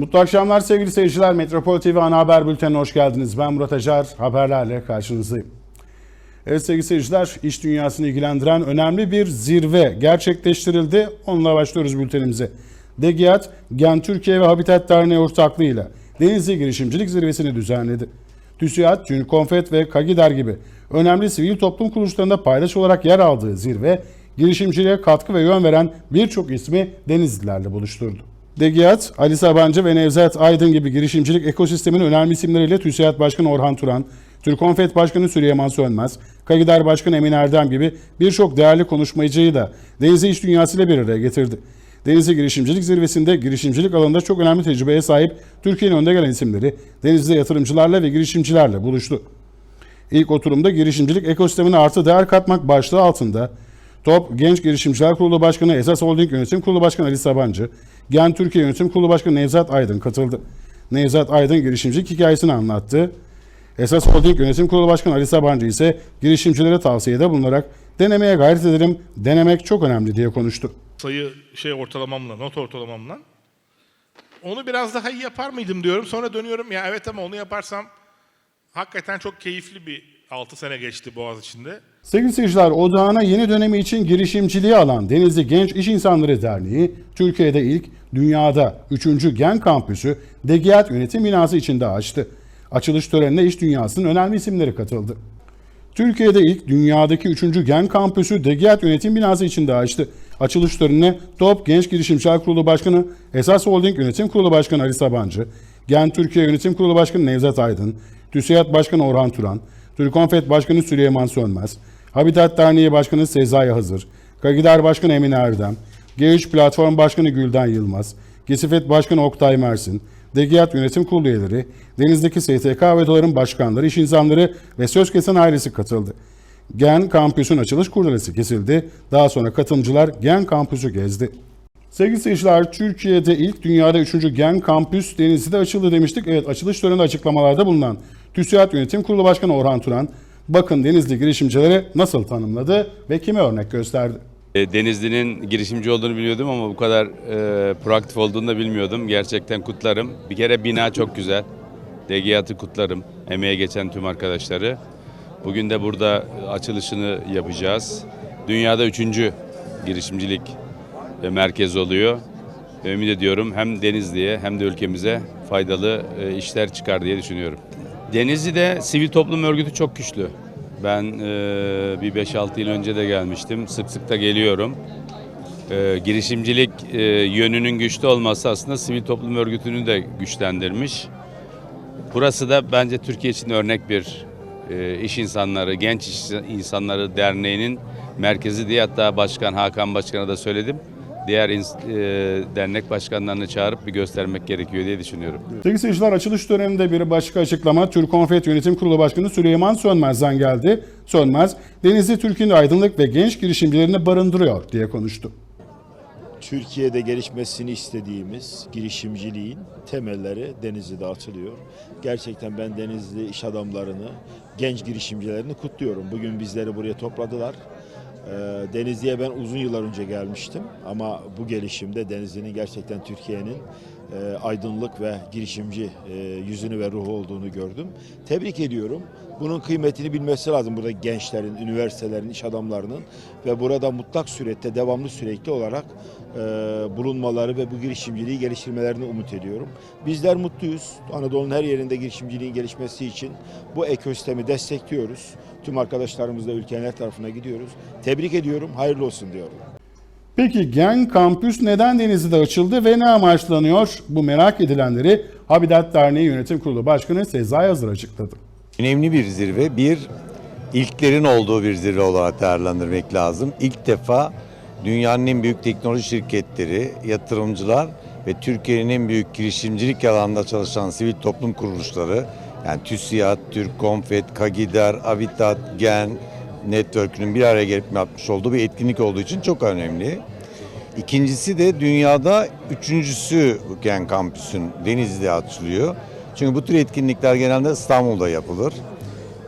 Mutlu akşamlar sevgili seyirciler. Metropol TV Ana Haber Bülteni'ne hoş geldiniz. Ben Murat Acar. Haberlerle karşınızdayım. Evet sevgili seyirciler, iş dünyasını ilgilendiren önemli bir zirve gerçekleştirildi. Onunla başlıyoruz bültenimize. DGİAD, Gen Türkiye ve Habitat Derneği ortaklığıyla Denizli Girişimcilik Zirvesi'ni düzenledi. TÜSİAD, Confed ve Kagidar gibi önemli sivil toplum kuruluşlarında paydaş olarak yer aldığı zirve, girişimciliğe katkı ve yön veren birçok ismi Denizlilerle buluşturdu. DGİAD, Ali Sabancı ve Nevzat Aydın gibi girişimcilik ekosisteminin önemli isimleriyle TÜSİAD Başkanı Orhan Turan, Türkonfet Başkanı Süleyman Sönmez, Kagidar Başkanı Emin Erdem gibi birçok değerli konuşmacıyı da Denizli iş dünyasıyla bir araya getirdi. Denizli Girişimcilik Zirvesi'nde girişimcilik alanında çok önemli tecrübeye sahip Türkiye'nin önde gelen isimleri Denizli yatırımcılarla ve girişimcilerle buluştu. İlk oturumda girişimcilik ekosistemine artı değer katmak başlığı altında TOP Genç Girişimciler Kurulu Başkanı Esas Holding Yönetim Kurulu Başkanı Ali Sabancı, Gen Türkiye Yönetim Kurulu Başkanı Nevzat Aydın katıldı. Nevzat Aydın girişimcilik hikayesini anlattı. Esas Holding Yönetim Kurulu Başkanı Ali Sabancı ise girişimcilere tavsiyede bulunarak denemeye gayret edelim, denemek çok önemli diye konuştu. sayı şey ortalamamla, not ortalamamla. Onu biraz daha iyi yapar mıydım diyorum. Sonra dönüyorum ya evet ama onu yaparsam hakikaten çok keyifli bir 6 sene geçti Boğaz içinde. Sevgili seyirciler, odağına yeni dönemi için girişimciliği alan Denizli Genç İş İnsanları Derneği, Türkiye'de ilk, dünyada 3. Gen Kampüsü DGİAD Yönetim Binası içinde açtı. Açılış törenine iş dünyasının önemli isimleri katıldı. Türkiye'de ilk, dünyadaki 3. Gen Kampüsü DGİAD Yönetim Binası içinde açtı. Açılış törenine TOP Genç Girişimciler Kurulu Başkanı, Esas Holding Yönetim Kurulu Başkanı Ali Sabancı, Gen Türkiye Yönetim Kurulu Başkanı Nevzat Aydın, TÜSİAD Başkanı Orhan Turan, Türkonfet Başkanı Süleyman Sönmez, Habitat Derneği Başkanı Sezai Hazır, Kagidar Başkanı Emine Erdem, G3 Platform Başkanı Gülden Yılmaz, Gesifet Başkanı Oktay Mersin, DGİAD Yönetim Kurulu üyeleri, Deniz'deki STK ve DOLA'nın başkanları, iş insanları ve söz kesen ailesi katıldı. Gen Kampüs'ün açılış kurdelesi kesildi. Daha sonra katılımcılar Gen Kampüs'ü gezdi. Sevgili seyirciler, Türkiye'de ilk, dünyada üçüncü Gen Kampüs Denizli'de açıldı demiştik. Evet, açılış töreninde açıklamalarda bulunan TÜSİAD Yönetim Kurulu Başkanı Orhan Turan, bakın Denizli girişimcileri nasıl tanımladı ve kime örnek gösterdi. E, Denizli'nin girişimci olduğunu biliyordum ama bu kadar e, proaktif olduğunu da bilmiyordum. Gerçekten kutlarım. Bir kere bina çok güzel. DGİAD'ı kutlarım. Emeğe geçen tüm arkadaşları. Bugün de burada açılışını yapacağız. Dünyada üçüncü girişimcilik e, merkezi oluyor. Ümit ediyorum hem Denizli'ye hem de ülkemize faydalı e, işler çıkar diye düşünüyorum. Denizli'de sivil toplum örgütü çok güçlü. Ben e, bir 5-6 yıl önce de gelmiştim. Sık sık da geliyorum. E, girişimcilik e, yönünün güçlü olması aslında sivil toplum örgütünü de güçlendirmiş. Burası da bence Türkiye için örnek bir e, iş insanları, genç iş insanları derneğinin merkezi diye hatta Başkan Hakan Başkan'a da söyledim. Diğer e, dernek başkanlarını çağırıp bir göstermek gerekiyor diye düşünüyorum. Sevgili seyirciler, açılış döneminde bir başka açıklama Türkonfet Yönetim Kurulu Başkanı Süleyman Sönmez'den geldi. Sönmez, Denizli Türkiye'nin aydınlık ve genç girişimcilerini barındırıyor diye konuştu. Türkiye'de gelişmesini istediğimiz girişimciliğin temelleri Denizli'de atılıyor. Gerçekten ben Denizli iş adamlarını, genç girişimcilerini kutluyorum. Bugün bizleri buraya topladılar. Ee, Denizli'ye ben uzun yıllar önce gelmiştim. Ama bu gelişimde Denizli'nin gerçekten Türkiye'nin e, aydınlık ve girişimci e, yüzünü ve ruhu olduğunu gördüm. Tebrik ediyorum. Bunun kıymetini bilmesi lazım burada gençlerin, üniversitelerin, iş adamlarının ve burada mutlak surette, devamlı sürekli olarak e, bulunmaları ve bu girişimciliği geliştirmelerini umut ediyorum. Bizler mutluyuz. Anadolu'nun her yerinde girişimciliğin gelişmesi için bu ekosistemi destekliyoruz. Tüm arkadaşlarımızla ülkenin her tarafına gidiyoruz. Tebrik ediyorum, hayırlı olsun diyorum. Peki Gen Kampüs neden Denizli'de açıldı ve ne amaçlanıyor? Bu merak edilenleri Habitat Derneği Yönetim Kurulu Başkanı Sezai Hazır açıkladı. Önemli bir zirve. Bir, ilklerin olduğu bir zirve olarak değerlendirmek lazım. İlk defa dünyanın en büyük teknoloji şirketleri, yatırımcılar ve Türkiye'nin en büyük girişimcilik alanında çalışan sivil toplum kuruluşları, yani TÜSİAD, Türk Konfet, Kagidar, Avitat, Gen, Network'ünün bir araya gelip yapmış olduğu bir etkinlik olduğu için çok önemli. İkincisi de dünyada üçüncüsü Gen Kampüs'ün Denizli'de açılıyor. Çünkü bu tür etkinlikler genelde İstanbul'da yapılır.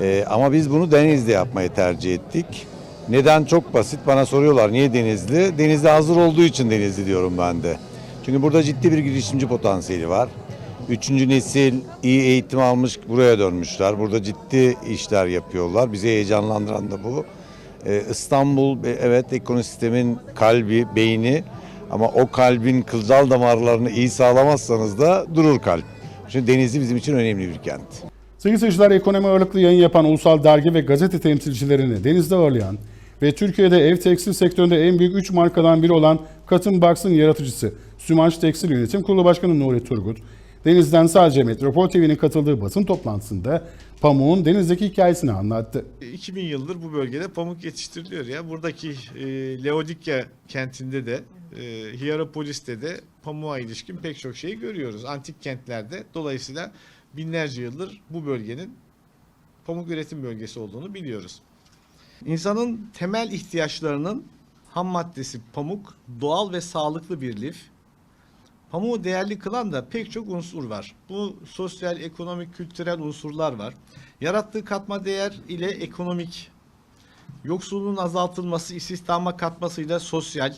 Ee, ama biz bunu Denizli'de yapmayı tercih ettik. Neden çok basit bana soruyorlar niye Denizli? Denizli hazır olduğu için Denizli diyorum ben de. Çünkü burada ciddi bir girişimci potansiyeli var. Üçüncü nesil iyi eğitim almış buraya dönmüşler. Burada ciddi işler yapıyorlar. Bizi heyecanlandıran da bu. Ee, İstanbul e, evet ekosistemin kalbi, beyni ama o kalbin kılcal damarlarını iyi sağlamazsanız da durur kalp. Şimdi Denizli bizim için önemli bir kent. Sevgili seyirciler ekonomi ağırlıklı yayın yapan ulusal dergi ve gazete temsilcilerini denizde ağırlayan ve Türkiye'de ev tekstil sektöründe en büyük 3 markadan biri olan Cotton Box'ın yaratıcısı Sümaş Tekstil Yönetim Kurulu Başkanı Nuri Turgut, Deniz'den sadece Metropol TV'nin katıldığı basın toplantısında pamuğun denizdeki hikayesini anlattı. 2000 yıldır bu bölgede pamuk yetiştiriliyor ya. Buradaki e, Leodikya kentinde de e, Hierapolis'te de pamuğa ilişkin pek çok şeyi görüyoruz. Antik kentlerde dolayısıyla binlerce yıldır bu bölgenin pamuk üretim bölgesi olduğunu biliyoruz. İnsanın temel ihtiyaçlarının ham maddesi pamuk, doğal ve sağlıklı bir lif. Pamuğu değerli kılan da pek çok unsur var. Bu sosyal, ekonomik, kültürel unsurlar var. Yarattığı katma değer ile ekonomik, yoksulluğun azaltılması, istihdama katmasıyla sosyal,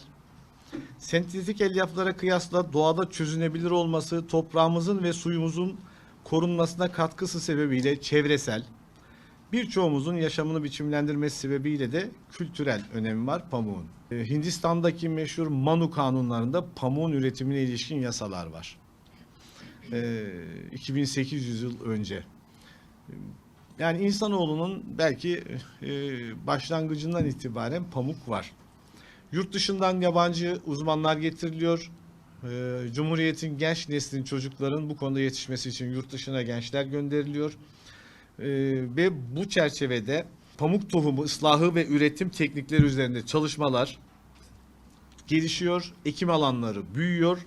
sentetik elyaflara kıyasla doğada çözünebilir olması, toprağımızın ve suyumuzun korunmasına katkısı sebebiyle çevresel, birçoğumuzun yaşamını biçimlendirmesi sebebiyle de kültürel önemi var pamuğun. Ee, Hindistan'daki meşhur Manu kanunlarında pamuğun üretimine ilişkin yasalar var. Ee, 2800 yıl önce. Yani insanoğlunun belki e, başlangıcından itibaren pamuk var. Yurt dışından yabancı uzmanlar getiriliyor. Ee, Cumhuriyet'in genç neslin çocukların bu konuda yetişmesi için yurt dışına gençler gönderiliyor. Ee, ve bu çerçevede pamuk tohumu ıslahı ve üretim teknikleri üzerinde çalışmalar gelişiyor, ekim alanları büyüyor,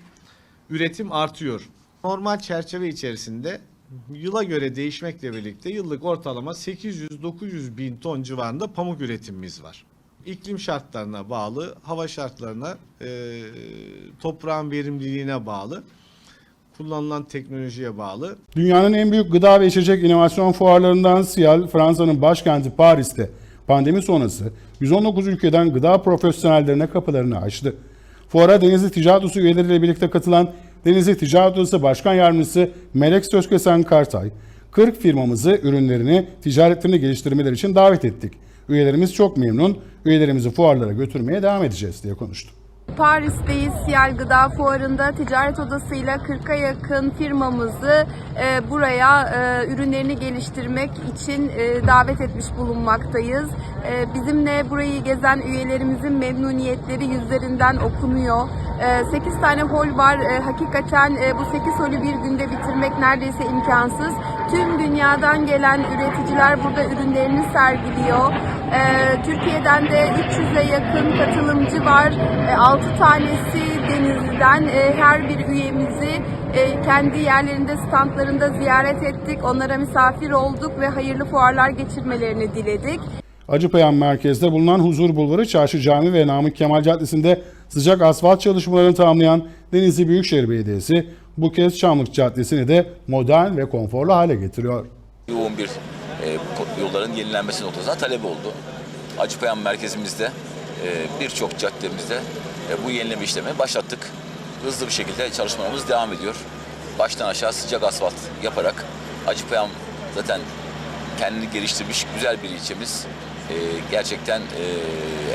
üretim artıyor. Normal çerçeve içerisinde yıla göre değişmekle birlikte yıllık ortalama 800-900 bin ton civarında pamuk üretimimiz var. İklim şartlarına bağlı, hava şartlarına, e, toprağın verimliliğine bağlı, kullanılan teknolojiye bağlı Dünyanın en büyük gıda ve içecek inovasyon fuarlarından Sial, Fransa'nın başkenti Paris'te pandemi sonrası 119 ülkeden gıda profesyonellerine kapılarını açtı. Fuara Denizli Ticaret Odası üyeleriyle birlikte katılan Denizli Ticaret Odası Başkan Yardımcısı Melek Sözkesen Kartay, 40 firmamızı ürünlerini, ticaretlerini geliştirmeleri için davet ettik. Üyelerimiz çok memnun, üyelerimizi fuarlara götürmeye devam edeceğiz diye konuştu. Paris'teyiz. Siyal Gıda Fuarı'nda ticaret odasıyla 40'a yakın firmamızı e, buraya e, ürünlerini geliştirmek için e, davet etmiş bulunmaktayız. E, bizimle burayı gezen üyelerimizin memnuniyetleri yüzlerinden okunuyor. E, 8 tane hol var. E, hakikaten e, bu 8 holü bir günde bitirmek neredeyse imkansız. Tüm dünyadan gelen üreticiler burada ürünlerini sergiliyor. E, Türkiye'den de 300'e yakın katılımcı var. E, 6 tanesi Denizli'den her bir üyemizi e, kendi yerlerinde standlarında ziyaret ettik. Onlara misafir olduk ve hayırlı fuarlar geçirmelerini diledik. Acıpayam merkezde bulunan Huzur Bulvarı, Çarşı Cami ve Namık Kemal Caddesi'nde sıcak asfalt çalışmalarını tamamlayan Denizli Büyükşehir Belediyesi bu kez Çamlık Caddesi'ni de modern ve konforlu hale getiriyor. yoğun bir e, yolların yenilenmesi noktasına talep oldu. Acıpayam merkezimizde e, birçok caddemizde e, bu yenileme işlemi başlattık. Hızlı bir şekilde çalışmalarımız devam ediyor. Baştan aşağı sıcak asfalt yaparak Acıpayam zaten kendini geliştirmiş güzel bir ilçemiz. E, gerçekten e,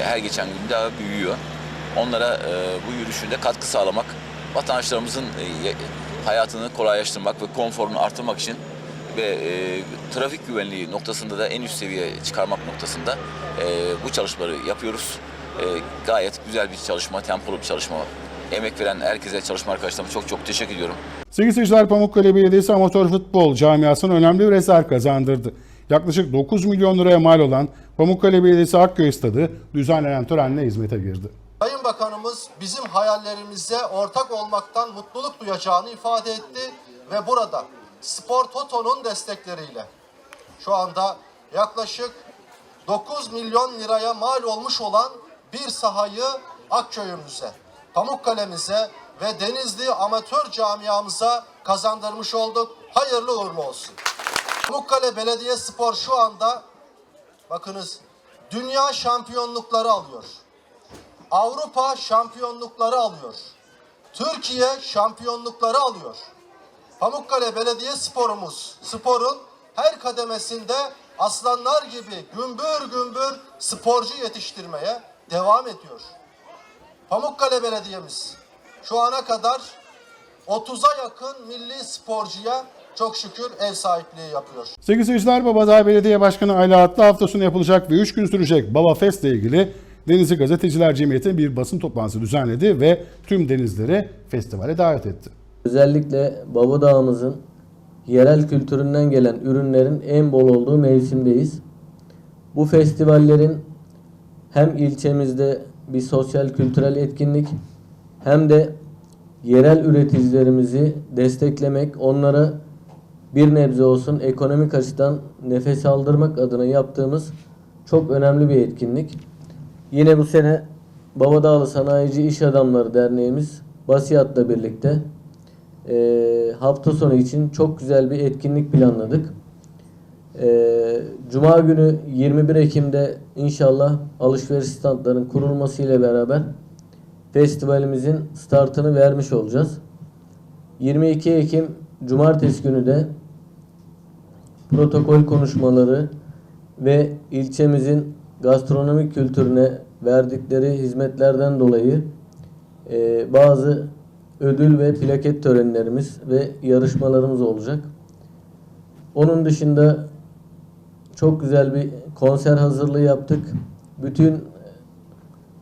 her geçen gün daha büyüyor. Onlara e, bu yürüyüşünde katkı sağlamak, vatandaşlarımızın e, hayatını kolaylaştırmak ve konforunu artırmak için ve trafik güvenliği noktasında da en üst seviyeye çıkarmak noktasında bu çalışmaları yapıyoruz. Gayet güzel bir çalışma, tempolu bir çalışma. Emek veren herkese, çalışma arkadaşlarıma çok çok teşekkür ediyorum. Sevgili seyirciler Pamukkale Belediyesi amatör futbol camiasına önemli bir eser kazandırdı. Yaklaşık 9 milyon liraya mal olan Pamukkale Belediyesi Akköy Stadı düzenlenen törenle hizmete girdi. Sayın Bakanımız bizim hayallerimize ortak olmaktan mutluluk duyacağını ifade etti ve burada Spor Toto'nun destekleriyle şu anda yaklaşık 9 milyon liraya mal olmuş olan bir sahayı Akköy'ümüze, Pamukkale'mize ve Denizli amatör camiamıza kazandırmış olduk. Hayırlı uğurlu olsun. Pamukkale Belediye Spor şu anda bakınız dünya şampiyonlukları alıyor. Avrupa şampiyonlukları alıyor. Türkiye şampiyonlukları alıyor. Pamukkale Belediye Sporumuz sporun her kademesinde aslanlar gibi gümbür gümbür sporcu yetiştirmeye devam ediyor. Pamukkale Belediye'miz şu ana kadar 30'a yakın milli sporcuya çok şükür ev sahipliği yapıyor. Sevgili seyirciler Babadağ Belediye Başkanı Ayla Atlı hafta sonu yapılacak ve 3 gün sürecek Baba Fest ile ilgili Denizli Gazeteciler Cemiyeti bir basın toplantısı düzenledi ve tüm denizleri festivale davet etti. Özellikle Babadağ'ımızın yerel kültüründen gelen ürünlerin en bol olduğu mevsimdeyiz. Bu festivallerin hem ilçemizde bir sosyal kültürel etkinlik hem de yerel üreticilerimizi desteklemek, onlara bir nebze olsun ekonomik açıdan nefes aldırmak adına yaptığımız çok önemli bir etkinlik. Yine bu sene Babadağlı Sanayici İş Adamları Derneğimiz Basiyat'la birlikte e, hafta sonu için çok güzel bir etkinlik planladık. E, Cuma günü 21 Ekim'de inşallah alışveriş standlarının kurulmasıyla beraber festivalimizin startını vermiş olacağız. 22 Ekim Cumartesi günü de protokol konuşmaları ve ilçemizin gastronomik kültürüne verdikleri hizmetlerden dolayı e, bazı ödül ve plaket törenlerimiz ve yarışmalarımız olacak. Onun dışında çok güzel bir konser hazırlığı yaptık. Bütün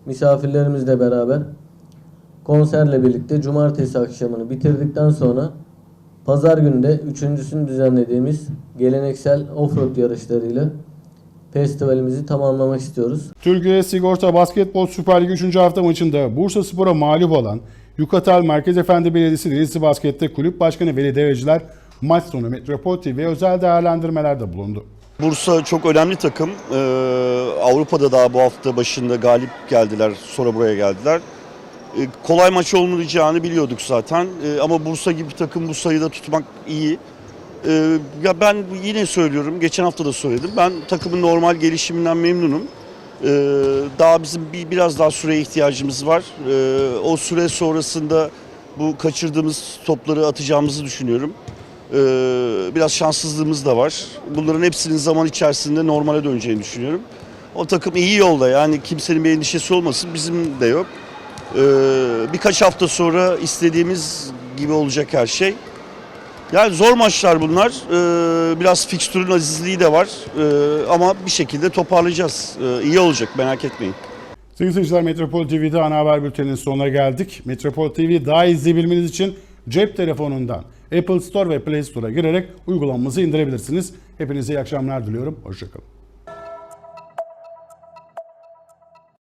misafirlerimizle beraber konserle birlikte cumartesi akşamını bitirdikten sonra pazar günü de üçüncüsünü düzenlediğimiz geleneksel offroad yarışlarıyla festivalimizi tamamlamak istiyoruz. Türkiye Sigorta Basketbol Süper Lig 3. hafta maçında Bursa Spor'a mağlup olan Yukatel Merkez Efendi Belediyesi Denizli Basket'te kulüp başkanı Veli Deveciler maç sonu Metropol TV özel değerlendirmelerde bulundu. Bursa çok önemli takım. Ee, Avrupa'da daha bu hafta başında galip geldiler. Sonra buraya geldiler. Ee, kolay maç olmayacağını biliyorduk zaten. Ee, ama Bursa gibi bir takım bu sayıda tutmak iyi. Ee, ya ben yine söylüyorum. Geçen hafta da söyledim. Ben takımın normal gelişiminden memnunum. Daha bizim bir biraz daha süreye ihtiyacımız var. O süre sonrasında bu kaçırdığımız topları atacağımızı düşünüyorum. Biraz şanssızlığımız da var. Bunların hepsinin zaman içerisinde normale döneceğini düşünüyorum. O takım iyi yolda yani kimsenin bir endişesi olmasın bizim de yok. Ee, birkaç hafta sonra istediğimiz gibi olacak her şey. Yani zor maçlar bunlar. Ee, biraz fikstürün azizliği de var. Ee, ama bir şekilde toparlayacağız. İyi olacak merak etmeyin. Sevgili seyirciler Metropol TV'de ana haber bülteninin sonuna geldik. Metropol TV daha izleyebilmeniz için cep telefonundan Apple Store ve Play Store'a girerek uygulamamızı indirebilirsiniz. Hepinize iyi akşamlar diliyorum. Hoşçakalın.